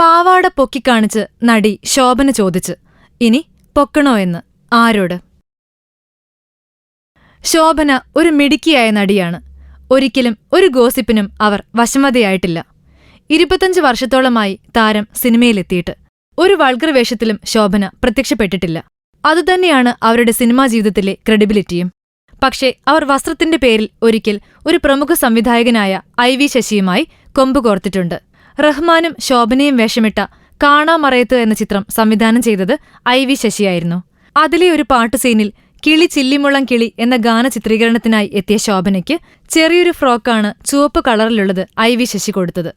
പാവാട പൊക്കിക്കാണിച്ച് നടി ശോഭന ചോദിച്ച്. ഇനി പൊക്കണോ എന്ന്? ആരോട്? ശോഭന ഒരു മിടുക്കിയായ നടിയാണ്. ഒരിക്കലും ഒരു ഗോസിപ്പിനും അവർ വശമതയായിട്ടില്ല. ഇരുപത്തഞ്ച് വർഷത്തോളമായി താരം സിനിമയിലെത്തിയിട്ട്. ഒരു വൾഗർ വേഷത്തിലും ശോഭന പ്രത്യക്ഷപ്പെട്ടിട്ടില്ല. അതുതന്നെയാണ് അവരുടെ സിനിമാ ജീവിതത്തിലെ ക്രെഡിബിലിറ്റിയും. പക്ഷേ അവർ വസ്ത്രത്തിന്റെ പേരിൽ ഒരിക്കൽ ഒരു പ്രമുഖ സംവിധായകനായ ഐ വി ശശിയുമായി കൊമ്പുകോർത്തിട്ടുണ്ട് റഹ്മാനും ശോഭനയും വേഷമിട്ട കാണാമറയത്ത് എന്ന ചിത്രം സംവിധാനം ചെയ്തത് ഐ വി ശശിയായിരുന്നു. അതിലെ ഒരു പാട്ട് സീനിൽ കിളി ചില്ലിമുളം കിളി എന്ന ഗാന ചിത്രീകരണത്തിനായി എത്തിയ ശോഭനയ്ക്ക് ചെറിയൊരു ഫ്രോക്കാണ് ചുവപ്പ് കളറിലുള്ളത് ഐ വി ശശി കൊടുത്തത്.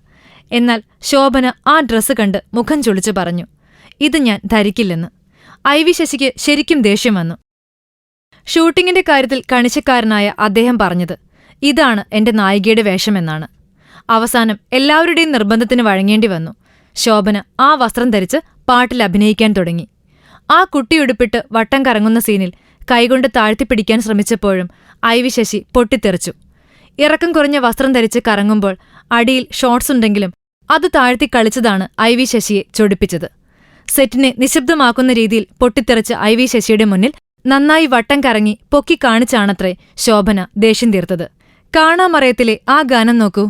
എന്നാൽ ശോഭന ആ ഡ്രസ്സ് കണ്ട് മുഖം ചുളിച്ച് പറഞ്ഞു ഇത് ഞാൻ ധരിക്കില്ലെന്ന്. ഐ വി ശശിക്ക് ശരിക്കും ദേഷ്യം വന്നു. ഷൂട്ടിങ്ങിന്റെ കാര്യത്തിൽ കണിശക്കാരനായ അദ്ദേഹം പറഞ്ഞത് ഇതാണ് എന്റെ നായികയുടെ വേഷമെന്നാണ്. അവസാനം എല്ലാവരുടെയും നിർബന്ധത്തിന് വഴങ്ങേണ്ടി വന്നു. ശോഭന ആ വസ്ത്രം ധരിച്ച് പാട്ടിൽ അഭിനയിക്കാൻ തുടങ്ങി. ആ കുട്ടിയുടുപ്പിട്ട് വട്ടം കറങ്ങുന്ന സീനിൽ കൈകൊണ്ട് താഴ്ത്തിപ്പിടിക്കാൻ ശ്രമിച്ചപ്പോഴും ഐവി ശശി പൊട്ടിത്തെറിച്ചു. ഇറക്കം കുറഞ്ഞ വസ്ത്രം ധരിച്ച് കറങ്ങുമ്പോൾ അടിയിൽ ഷോർട്സ് ഉണ്ടെങ്കിലും അത് താഴ്ത്തി കളിച്ചതാണ് ഐ വി ശശിയെ ചൊടിപ്പിച്ചത്. സെറ്റിനെ നിശബ്ദമാക്കുന്ന രീതിയിൽ പൊട്ടിത്തെറിച്ച ഐ വി ശശിയുടെ മുന്നിൽ നന്നായി വട്ടം കറങ്ങി പൊക്കി കാണിച്ചാണത്രേ ശോഭന ദേഷ്യം തീർത്തത്. കാണാമറയത്തിലെ ആ ഗാനം നോക്കൂ.